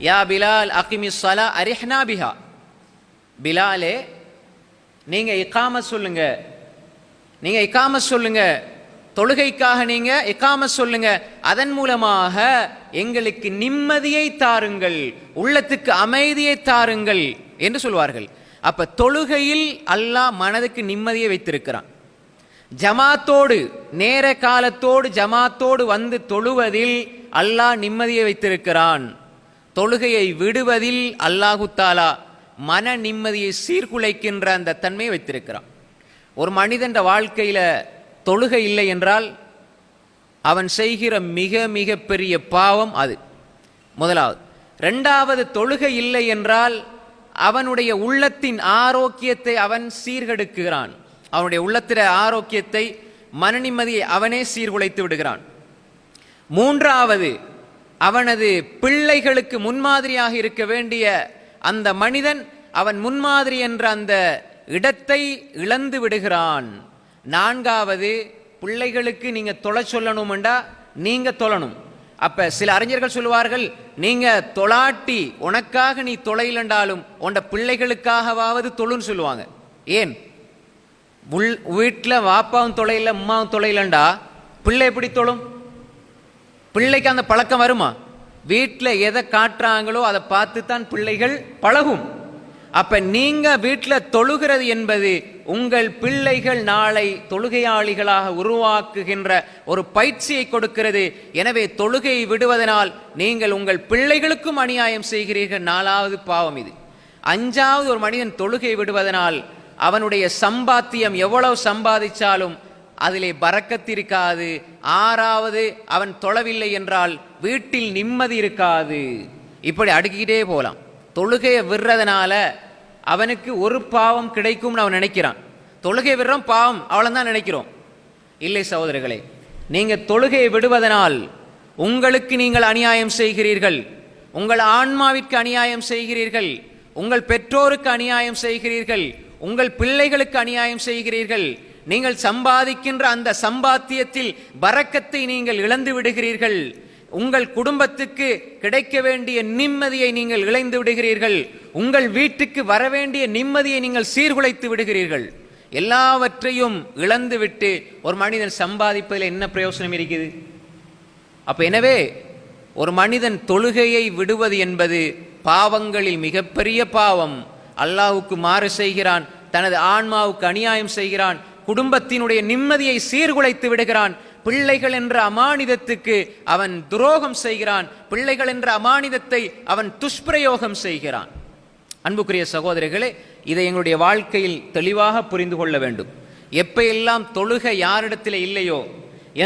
யா பிலால் அகிமி சலா அரிஹ்னா பிஹா. பிலாலே நீங்கள் இக்காம சொல்லுங்க. நீங்கள் இக்காம சொல்லுங்க. தொழுகைக்காக நீங்கள் இக்காம சொல்லுங்க. அதன் மூலமாக எங்களுக்கு நிம்மதியை தாருங்கள். உள்ளத்துக்கு அமைதியை தாருங்கள். என்று சொல்வார்கள். அப்போ தொழுகையில் அல்லாஹ் மனதுக்கு நிம்மதியை வைத்திருக்கிறான். ஜமாத்தோடு நேர காலத்தோடு ஜமாத்தோடு வந்து தொழுவதில் அல்லாஹ் நிம்மதியை வைத்திருக்கிறான். தொழுகையை விடுவதில் அல்லாஹு தாலா மன நிம்மதியை சீர்குலைக்கின்ற அந்த தன்மையை வைத்திருக்கிறான். ஒரு மனிதன் வாழ்க்கையில் தொழுகை இல்லை என்றால் அவன் செய்கிற மிக மிக பெரிய பாவம் அது. முதலாவது. ரெண்டாவது தொழுகை இல்லை என்றால் அவனுடைய உள்ளத்தின் ஆரோக்கியத்தை அவன் சீர்கெடுக்கிறான் அவனுடைய உள்ளத்தில ஆரோக்கியத்தை மன நிம்மதியை அவனே சீர்குலைத்து விடுகிறான். மூன்றாவது அவனது பிள்ளைகளுக்கு முன்மாதிரியாக இருக்க வேண்டிய அந்த மனிதன் அவன் முன்மாதிரி என்ற அந்த இடத்தை இழந்து விடுகிறான். நான்காவது பிள்ளைகளுக்கு நீங்க தொலை சொல்லணும்டா நீங்க தொழணும். அப்ப சில அறிஞர்கள் சொல்லுவார்கள் நீங்க தொலாட்டி உனக்காக நீ தொலைலண்டாலும் உண்ட பிள்ளைகளுக்காகவாவது தொழுன்னு சொல்லுவாங்க. ஏன்? உள் வீட்டில் வாப்பாவும் தொலையில் அம்மாவும் தொலைலண்டா பிள்ளை எப்படி தொழும்? பிள்ளைக்கு அந்த பழக்கம் வருமா? வீட்டில் எதை காட்டுறாங்களோ அதை பார்த்து தான் பிள்ளைகள் பழகும். அப்ப நீங்க வீட்டில் தொழுகிறது என்பது உங்கள் பிள்ளைகள் நாளை தொழுகையாளிகளாக உருவாக்குகின்ற ஒரு பயிற்சியை கொடுக்கிறது. எனவே தொழுகையை விடுவதனால் நீங்கள் உங்கள் பிள்ளைகளுக்கும் அநியாயம் செய்கிறீர்கள். நாலாவது பாவம் இது. அஞ்சாவது ஒரு மனிதன் தொழுகை விடுவதனால் அவனுடைய சம்பாத்தியம் எவ்வளவு சம்பாதிச்சாலும் அதிலே பறக்கத்திருக்காது ஆறாவது அவன் தொழவில்லை என்றால் வீட்டில் நிம்மதி இருக்காது. இப்படி அடுக்கிக்கிட்டே போகலாம் தொழுகையை விடுறதுனால அவனுக்கு ஒரு பாவம் கிடைக்கும்னு அவன் நினைக்கிறான். தொழுகை விடுறோம் பாவம் அவ்வளோதான் நினைக்கிறோம். இல்லை சகோதரர்களே நீங்கள் தொழுகையை விடுவதனால் உங்களுக்கு நீங்கள் அநியாயம் செய்கிறீர்கள். உங்கள் ஆன்மாவிற்கு அநியாயம் செய்கிறீர்கள். உங்கள் பெற்றோருக்கு அநியாயம் செய்கிறீர்கள். உங்கள் பிள்ளைகளுக்கு அநியாயம் செய்கிறீர்கள். நீங்கள் சம்பாதிக்கின்ற அந்த சம்பாத்தியத்தில் பறக்கத்தை நீங்கள் இழந்து விடுகிறீர்கள். உங்கள் குடும்பத்துக்கு கிடைக்க வேண்டிய நிம்மதியை நீங்கள் இழந்து விடுகிறீர்கள். உங்கள் வீட்டுக்கு வர வேண்டிய நிம்மதியை நீங்கள் சீர்குலைத்து விடுகிறீர்கள். எல்லாவற்றையும் இழந்து விட்டு ஒரு மனிதன் சம்பாதிப்பதில் என்ன பிரயோசனம் இருக்குது அப்ப எனவே ஒரு மனிதன் தொழுகையை விடுவது என்பது பாவங்களில் மிகப்பெரிய பாவம். அல்லாவுக்கு மாறு செய்கிறான் தனது ஆன்மாவுக்கு அநியாயம் செய்கிறான் குடும்பத்தினுடைய நிம்மதியை சீர்குலைத்து விடுகிறான். பிள்ளைகள் என்ற அமானிதத்துக்கு அவன் துரோகம் செய்கிறான். பிள்ளைகள் என்ற அமானிதத்தை அவன் துஷ்பிரயோகம் செய்கிறான். அன்புக்குரிய சகோதரிகளே இதை எங்களுடைய வாழ்க்கையில் தெளிவாக புரிந்து கொள்ள வேண்டும். எப்பையெல்லாம் தொழுகை யாரிடத்தில் இல்லையோ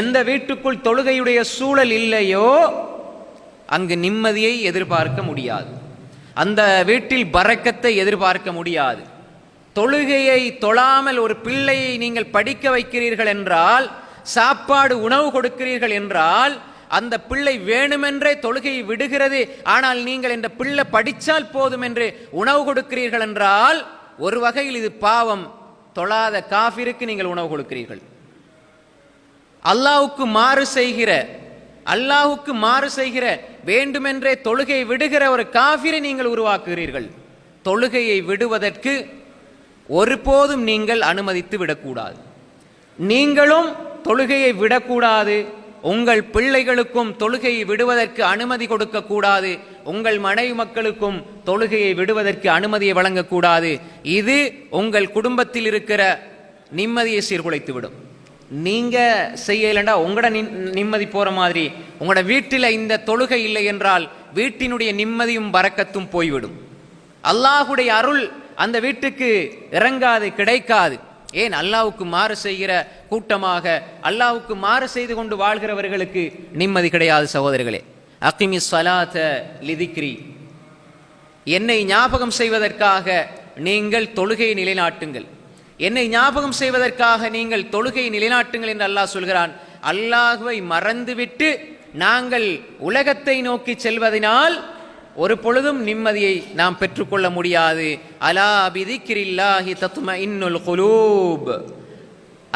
எந்த வீட்டுக்குள் தொழுகையுடைய சூழல் இல்லையோ அங்கு நிம்மதியை எதிர்பார்க்க முடியாது. அந்த வீட்டில் பறக்கத்தை எதிர்பார்க்க முடியாது. தொழுகையை தொழாமல் ஒரு பிள்ளையை நீங்கள் படிக்க வைக்கிறீர்கள் என்றால் சாப்பாடு உணவு கொடுக்கிறீர்கள் என்றால் அந்த பிள்ளை வேணுமென்றே தொழுகையை விடுகிறது ஆனால் நீங்கள் இந்த பிள்ளை படித்தால் போதும் என்று உணவு கொடுக்கிறீர்கள் என்றால் ஒரு வகையில் இது பாவம். தொழாத காஃபிருக்கு நீங்கள் உணவு கொடுக்கிறீர்கள். அல்லாவுக்கு மாறு செய்கிற அல்லாஹுக்கு மாறு செய்கிற வேண்டுமென்றே தொழுகை விடுகிற ஒரு காஃபிரை நீங்கள் உருவாக்குகிறீர்கள். தொழுகையை விடுவதற்கு ஒருபோதும் நீங்கள் அனுமதித்து விடக்கூடாது. நீங்களும் தொழுகையை விடக்கூடாது. உங்கள் பிள்ளைகளுக்கும் தொழுகையை விடுவதற்கு அனுமதி கொடுக்கக்கூடாது. உங்கள் மனைவி மக்களுக்கும் தொழுகையை விடுவதற்கு அனுமதியை வழங்கக்கூடாது. இது உங்கள் குடும்பத்தில் இருக்கிற நிம்மதியை சீர்குலைத்து விடும் நீங்க செய்யலண்டா உங்களோட நிம்மதி போற மாதிரி. உங்களோட வீட்டில் இந்த தொழுகை இல்லை என்றால் வீட்டினுடைய நிம்மதியும் பறக்கத்தும் போய்விடும். அல்லாஹுடைய அருள் அந்த வீட்டுக்கு இறங்காது கிடைக்காது. ஏன் அல்லாவுக்கு மாறு செய்கிற கூட்டமாக அல்லாவுக்கு மாறு செய்து கொண்டு வாழ்கிறவர்களுக்கு நிம்மதி கிடையாது சகோதரர்களே. அக்கிமி சலாத லிதிக்ரி. என்னை ஞாபகம் செய்வதற்காக நீங்கள் தொழுகையை நிலைநாட்டுங்கள். என்னை ஞாபகம் செய்வதற்காக நீங்கள் தொழுகையை நிலைநாட்டுங்கள் என்று அல்லாஹ் சொல்கிறான். அல்லாஹுவை மறந்துவிட்டு நாங்கள் உலகத்தை நோக்கி செல்வதனால் ஒரு பொழுதும் நிம்மதியை நாம் பெற்றுக்கொள்ள முடியாது. அலா பிதிக்கிரில்லாஹி தத்ம இன்னுல் குலூப்.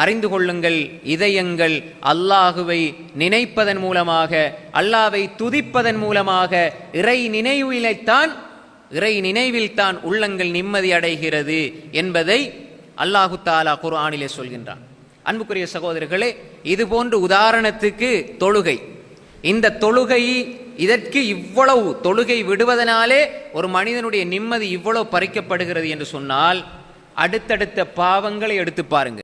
அறிந்து கொள்ளுங்கள் இதயங்கள் அல்லாஹுவை நினைப்பதன் மூலமாக அல்லாவை துதிப்பதன் மூலமாக இறை நினைவிலைத்தான் இறை நினைவில்தான் உள்ளங்கள் நிம்மதி அடைகிறது என்பதை அல்லாஹு தாலா குர்ஆனிலே சொல்கின்றான். அன்புக்குரிய சகோதரர்களே இது போன்ற உதாரணத்துக்கு தொழுகை. இந்த தொழுகை இதற்கு இவ்வளவு தொழுகை விடுவதனாலே ஒரு மனிதனுடைய நிம்மதி இவ்வளவு பறிக்கப்படுகிறது என்று சொன்னால் அடுத்தடுத்த பாவங்களை எடுத்து பாருங்க